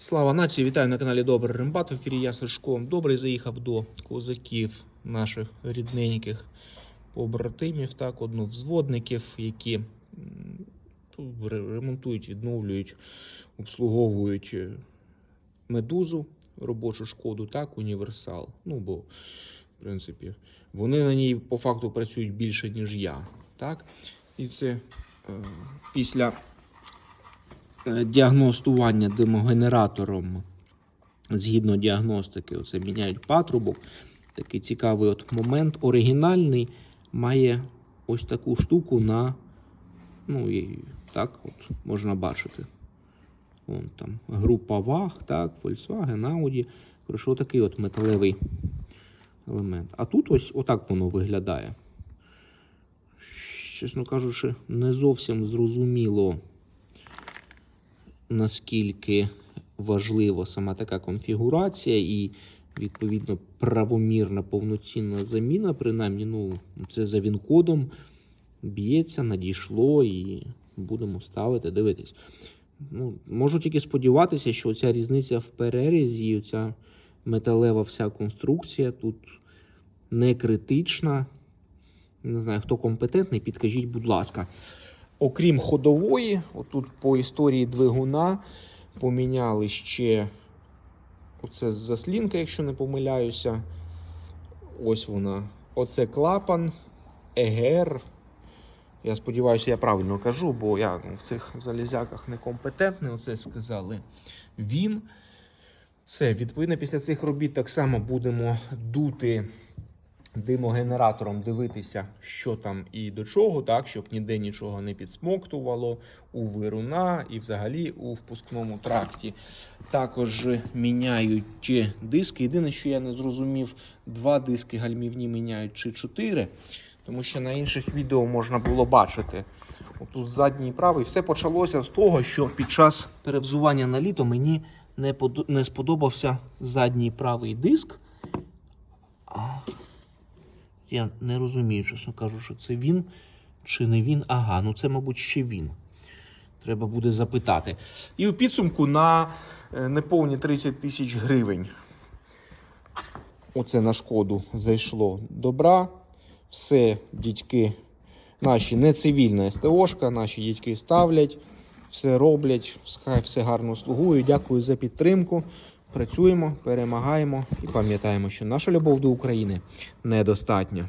Слава нації! Вітаю на каналі Добрий Рембат. В ефірі я Сашко. Добрий заїхав до козаків наших рідненьких побратимів, так, одновзводників, які ремонтують, відновлюють, обслуговують е, медузу, робочу шкоду, так, універсал. Ну, бо, в принципі, вони на ній по факту працюють більше, ніж я. Так? І це е, після діагностування димогенератором згідно діагностики, оце міняють патрубок. Такий цікавий от момент. Оригінальний має ось таку штуку на. Ну, і так от можна бачити. Вон там група ваг, так, Volkswagen, Audi. Коротше, отакий от металевий елемент. А тут ось отак воно виглядає. Чесно кажучи, не зовсім зрозуміло наскільки важлива сама така конфігурація і, відповідно, правомірна повноцінна заміна, принаймні, ну, це за він-кодом б'ється, надійшло і будемо ставити, дивитись. Ну, можу тільки сподіватися, що ця різниця в перерізі, ця металева вся конструкція тут не критична. Не знаю, хто компетентний, підкажіть, будь ласка. Окрім ходової, отут по історії двигуна поміняли ще оце заслінка, якщо не помиляюся. Ось вона. Оце клапан, ЕГР. Я сподіваюся, я правильно кажу, бо я в цих залізяках некомпетентний. Оце сказали він. Все, відповідно, після цих робіт так само будемо дути димогенератором дивитися, що там і до чого, так, щоб ніде нічого не підсмоктувало у вируна і взагалі у впускному тракті. Також міняють диски. Єдине, що я не зрозумів, два диски гальмівні міняють чи чотири, тому що на інших відео можна було бачити. Отут задній правий. Все почалося з того, що під час перевзування на літо мені не, не сподобався задній правий диск. Я не розумію, чесно кажу, що це він чи не він. Ага, ну це, мабуть, ще він. Треба буде запитати. І у підсумку на е, неповні 30 тисяч гривень. Оце на шкоду зайшло добра. Все, дідьки, наші не цивільна СТОшка, наші дідьки ставлять, все роблять, все гарно слугують. Дякую за підтримку. Працюємо, перемагаємо і пам'ятаємо, що наша любов до України недостатня.